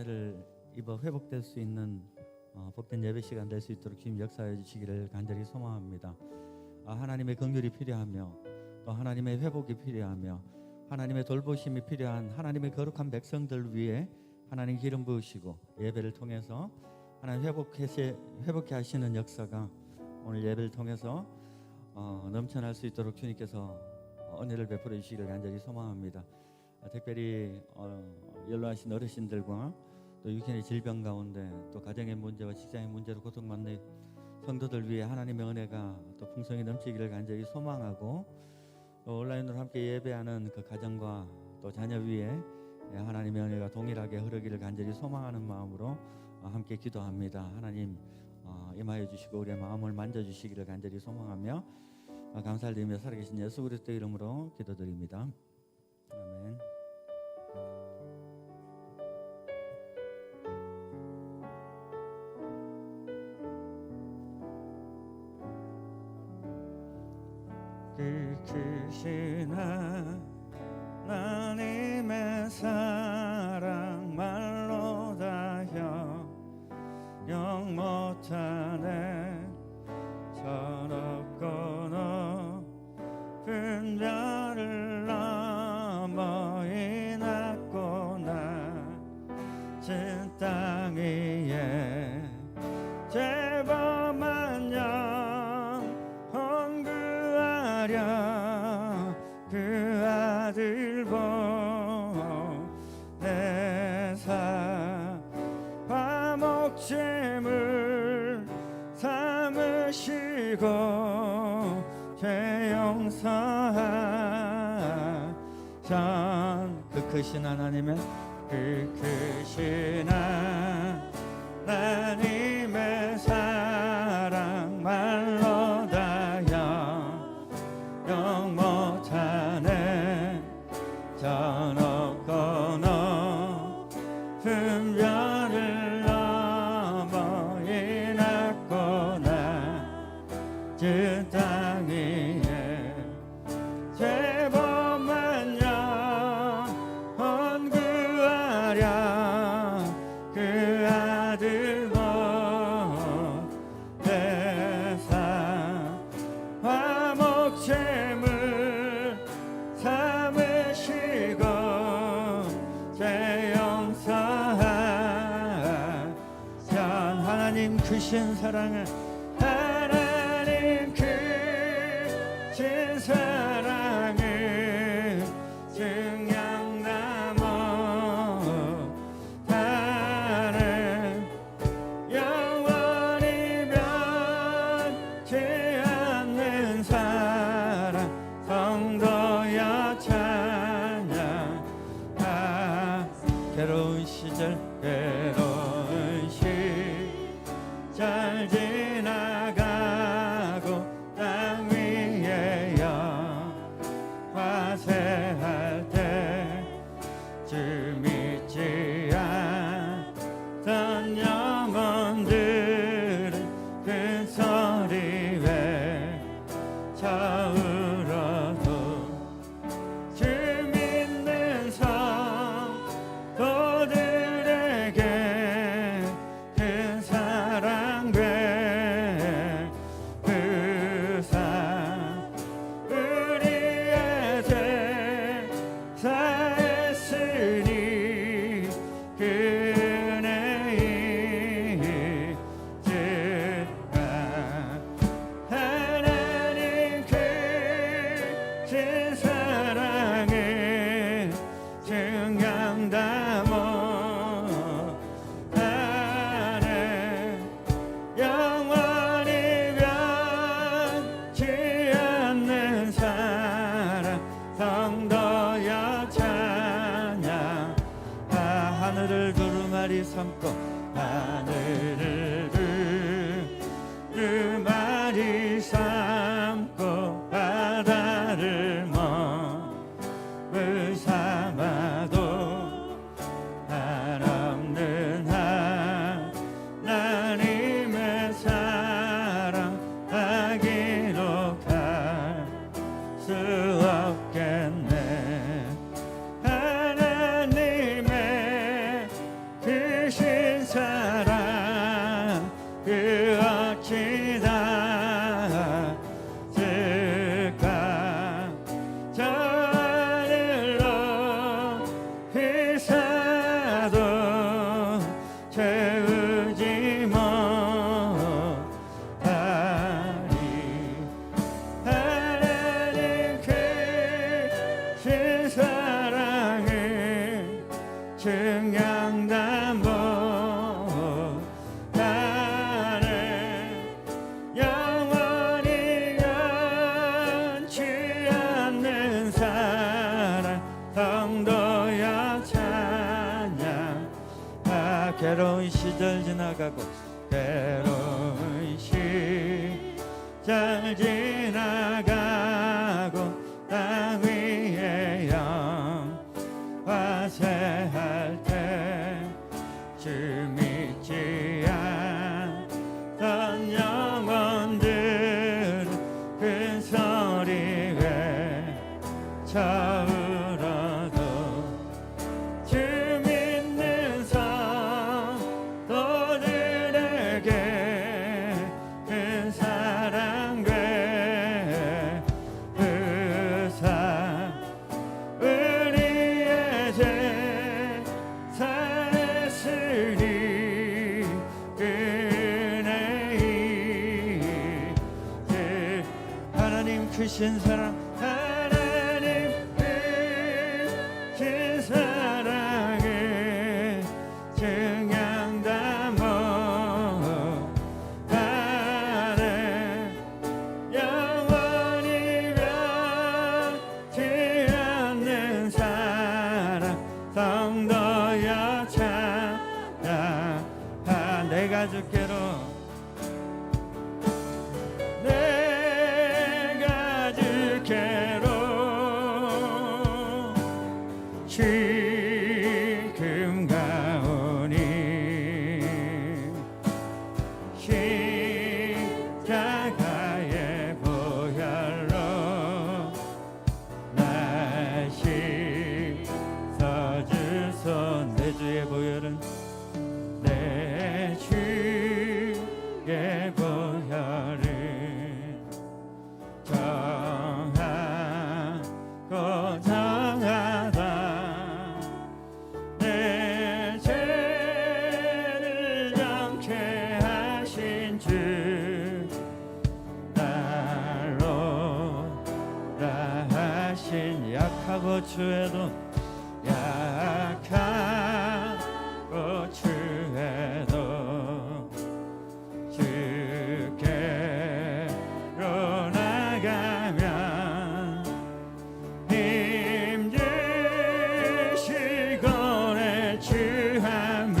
은혜를 입어 회복될 수 있는 어, 복된 예배 시간 될 수 있도록 주님 역사해 주시기를 간절히 소망합니다. 아, 하나님의 긍휼이 필요하며 또 하나님의 회복이 필요하며 하나님의 돌보심이 필요한 하나님의 거룩한 백성들 위해 하나님 기름 부으시고 예배를 통해서 하나님 회복해 회복해 하시는 역사가 오늘 예배를 통해서 어, 넘쳐날 수 있도록 주님께서 은혜를 베풀어 주시기를 간절히 소망합니다. 아, 특별히 어, 연로하신 어르신들과 또 육신의 질병 가운데 또 가정의 문제와 직장의 문제로 고통받는 성도들 위해 하나님의 은혜가 또 풍성히 넘치기를 간절히 소망하고 또 온라인으로 함께 예배하는 그 가정과 또 자녀 위에 예, 하나님의 은혜가 동일하게 흐르기를 간절히 소망하는 마음으로 어, 함께 기도합니다. 하나님 어, 임하여 주시고 우리의 마음을 만져 주시기를 간절히 소망하며 어, 감사를 드리며 살아계신 예수 그리스도 이름으로 기도드립니다. 아멘. 크신 하나님의 사랑 말로 다여 영 못하 삼으시고 죄 용서하전 그 크신 하나님의 그 크신 하나님의 사랑 말 크신 사랑을 하나님 크신 사랑을 증량 나무 다른 영원히 변치 않는 사랑 성도여 찬양 아 괴로운 시절 괴로운 크신 സാക്ഷിതാ 주 신 사랑 하나님 크신 사랑에 증양담어 나를 영원히 변치 않는 사랑 성도여 찬양 아, 내가 주께 약하고 추해도 약하고 추해도 주께로 나가면 내 주함을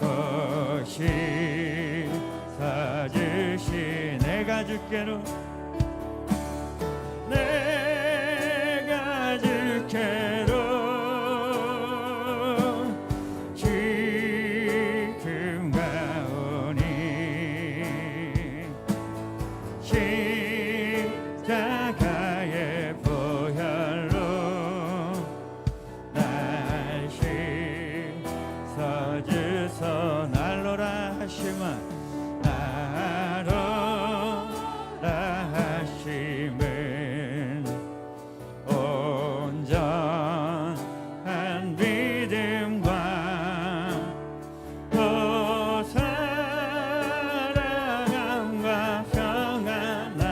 것이 사주시 내가 주께로 내 씻어주소 날로라 하시면 나로라 하심은 온전한 믿음과 또 사랑함과 평안함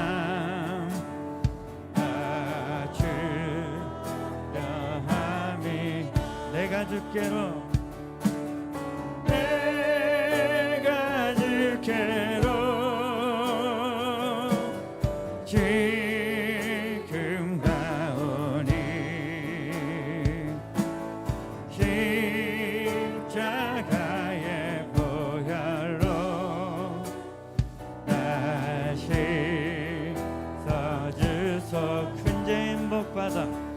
아주려함이 내가 주께로 죄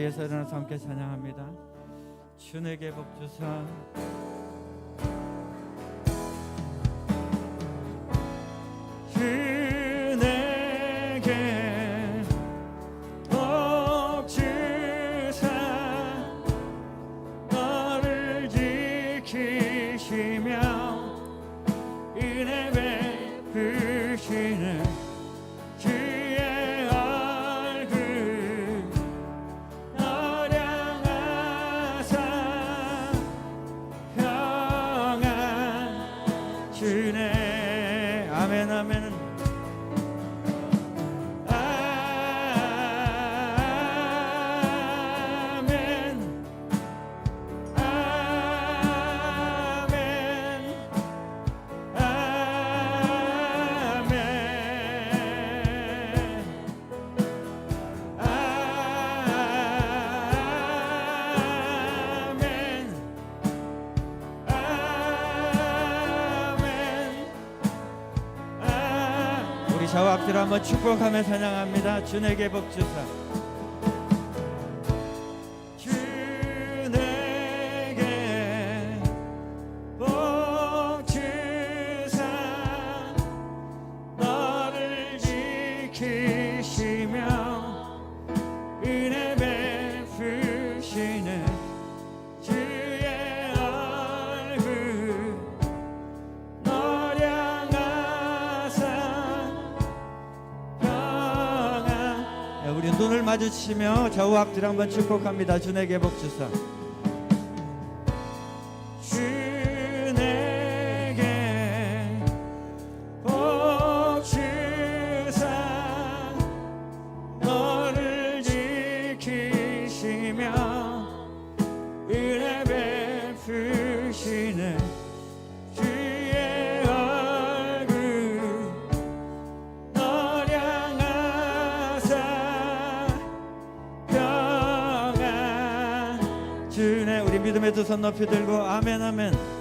우리 예사를 함께 찬양합니다. 주에게 복주사 주네 아멘 아멘. 저 앞뒤로 한번 축복하며 사냥합니다. 주에게 복주사. 마주치며 좌우 앞뒤를 한번 축복합니다. 주내게 복주사. 너를 지키시며 그래도 손 높이 들고 아멘 아멘.